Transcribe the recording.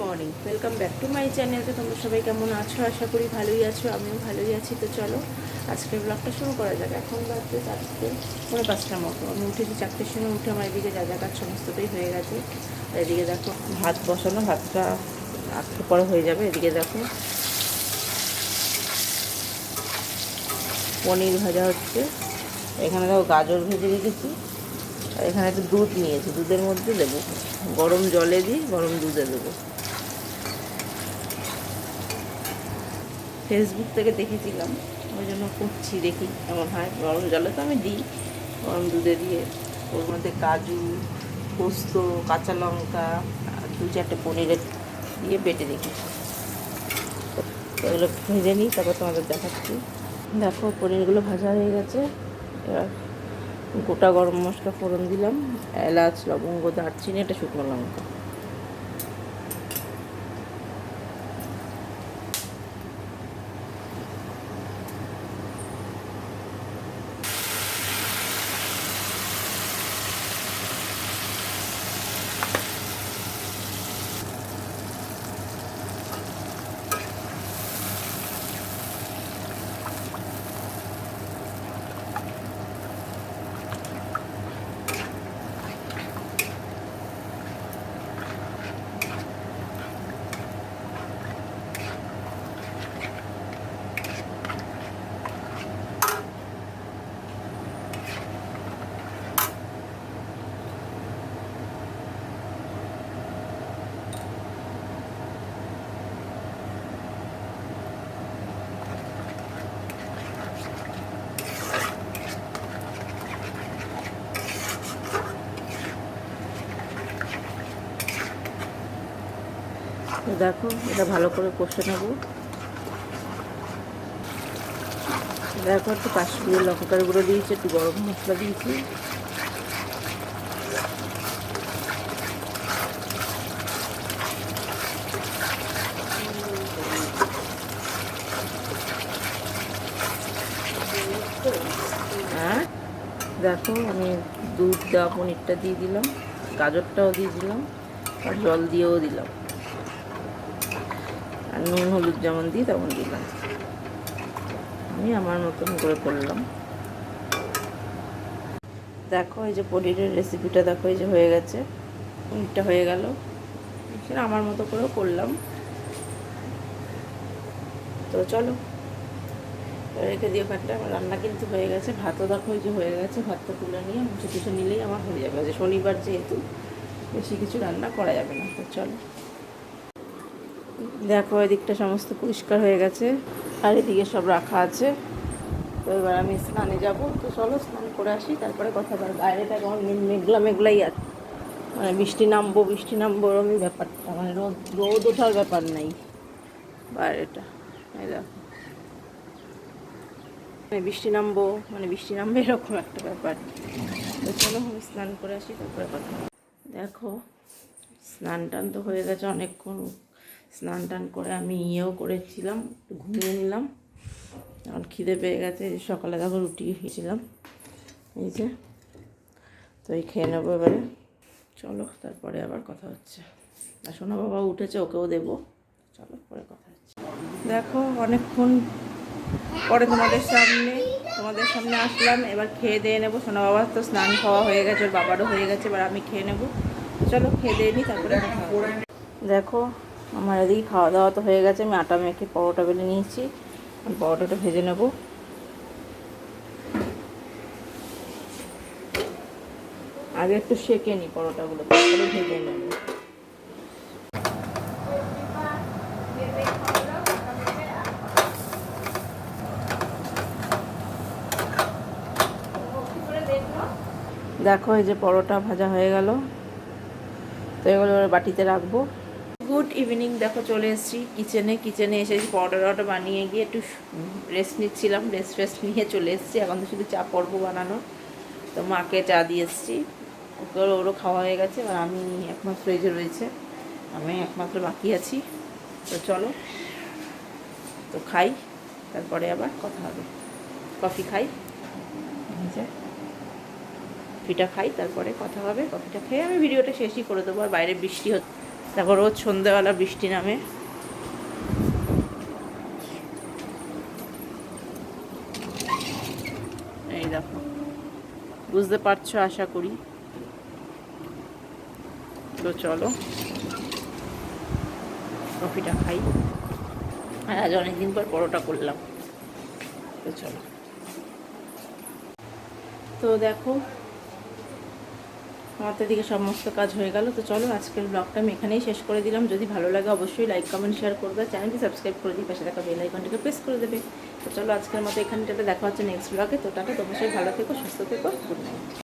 Morning. Welcome back to my channel তো তোমরা সবাই কেমন আছো? আশা করি ভালোই আছো, আমিও ভালোই আছি। তো চলো, আজকের ব্লগটা শুরু করা যাক। এখন বাজতে চারটে পনেরো পাঁচটার মতো। আমি উঠেছি চারটের সময়, উঠে আমার এদিকে যা যা কাজ সমস্তটাই হয়ে গেছে। এদিকে দেখো, ভাত বসানো, ভাতটা আটকে পরে হয়ে যাবে। এদিকে দেখো, পনির ভাজা হচ্ছে। এখানে দেখো গাজর ভেজে রেখেছি। আর এখানে একটু দুধ নিয়েছি। দুধের মধ্যে দেবো। গরম জলে দিই গরম দুধে দেবো। ফেসবুক থেকে দেখেছিলাম। ওই জন্য করছি দেখি কেমন হয়। গরম জলে তো আমি দিই। গরম দুধে দিয়ে ওর মধ্যে কাজু, পোস্ত, কাঁচা লঙ্কা, আর দু চারটে পনিরের দিয়ে বেটে রেখেছি এগুলো ভেজে নিই, তারপর তোমাদের দেখাচ্ছি। দেখো, পনিরগুলো ভাজা হয়ে গেছে। এবার গোটা গরম মশলা ফোড়ন দিলাম। এলাচ, লবঙ্গ, দারচিনি, একটা শুকনো লঙ্কা। দেখো, এটা ভালো করে কষে নেব। দেখো, একটু কাশ্মীরি লঙ্কার গুঁড়ো দিয়েছি, একটু গরম মশলা দিয়েছি। দেখো, আমি দুধ দেওয়া পনিরটা দিয়ে দিলাম, গাজরটাও দিয়ে দিলাম, আর জল দিয়েও দিলাম। আর নুন, হলুদ যেমন দিই তেমন দিলাম। আমি আমার মতন করে করলাম। দেখো, এই যে পনিরের রেসিপিটা দেখো, এই যে হয়ে গেছে। পনিরটা হয়ে গেল। সেটা আমার মতো করেও করলাম। তো চলো রেখে দিয়ে ভাতটা আমার রান্না কিন্তু হয়ে গেছে। ভাতও দেখো যে হয়ে গেছে। ভাতটা তুলে নিয়ে কিছু কিছু নিলেই আমার হয়ে যাবে। যে শনিবার যেহেতু, বেশি কিছু রান্না করা যাবে না। তো চলো। দেখো, এদিকটা সমস্ত পরিষ্কার হয়ে গেছে, আর এদিকে সব রাখা আছে। তো এবার আমি স্নানে যাব। তো চলো, স্নান করে আসি, তারপরে কথা বল বাইরেটা কেমন মেঘলা মেঘলাই আছে মানে বৃষ্টি নামবো বৃষ্টি নামবো, ওরমই ব্যাপারটা। মানে রোদ রোদ ওঠার ব্যাপার নাই। বাইরেটা মানে বৃষ্টি নামবো মানে বৃষ্টি নামবে এরকম একটা ব্যাপার। তো চলো, আমি স্নান করে আসি, তারপরে কথা দেখো স্নান টান তো হয়ে গেছে অনেকক্ষণ। স্নান টান করে আমি ইয়েও করেছিলাম ঘুমিয়ে নিলাম। এখন খিদে পেয়ে গেছে সকালে দেখো রুটি খেয়েছিলাম। এই যে, তো এই খেয়ে নেব এবারে। চলো, তারপরে আবার কথা হচ্ছে। আর সোনা বাবা উঠেছে, ওকেও দেবো। চলো, পরে কথা হচ্ছে। দেখো, অনেকক্ষণ পরে তোমাদের সামনে তোমাদের সামনে আসলাম। এবার খেয়ে দিয়ে নেব। সোনা বাবার তো স্নান খাওয়া হয়ে গেছে, ওর বাবারও হয়ে গেছে, এবার আমি খেয়ে নেব। চলো, খেয়ে দিয়ে নিই তারপরে দেখো আমার এদিকে খাওয়া দাওয়া তো হয়ে গেছে, আমি আটা মেখে পরোটা বেলে নিয়েছি। পরোটাটা ভেজে নেব। আগে একটু সেকে নিই পরোটাগুলো ভেজে নেব। দেখো এই যে পরোটা ভাজা হয়ে গেল। তো এগুলো বাটিতে রাখব। গুড ইভিনিং দেখো চলে এসেছি কিচেনে। কিচেনে এসে পরোটা টরোটা বানিয়ে গিয়ে একটু রেস্ট নিচ্ছিলাম রেস্ট ফেস্ট নিয়ে চলে এসেছি। এখন তো শুধু চা পর্ব বানানোর। তো মাকে চা দিয়ে এসেছি। ওকে ওরও খাওয়া হয়ে গেছে। এবার আমি একমাত্র এই যে রয়েছে আমি একমাত্র বাকি আছি। তো চলো তো খাই তারপরে আবার কথা হবে। কফি খাই। এই কফিটা খাই তারপরে কথা হবে। কফিটা খেয়ে আমি ভিডিওটা শেষই করে দেবো। আর বাইরে বৃষ্টি হচ্ছে। তারপর রোজ সন্ধেবেলা বৃষ্টি নামে। এই দেখো। বুঝতে পারছ আশা করি? তো চলো। কফিটা খাই। আর আজ অনেকদিন পর পরোটা করলাম। তো চলো। তো দেখো আমাদের দিকে সমস্ত কাজ হয়ে গেল, তো চলো আজকের ব্লগটা আমি এখানেই শেষ করে দিলাম। যদি ভালো লাগে অবশ্যই লাইক কমেন্ট শেয়ার করবে। চ্যানেলটি সাবস্ক্রাইব করে দিই পাশে থাকা বেল আইকনটিকে প্রেস করে দেবে। তো চলো আজকের মতো এখানটাতে দেখা হচ্ছে নেক্সট ব্লগে তো টাটা, তো অবশ্যই ভালো থেকো, সুস্থ থেকো গুড নাইট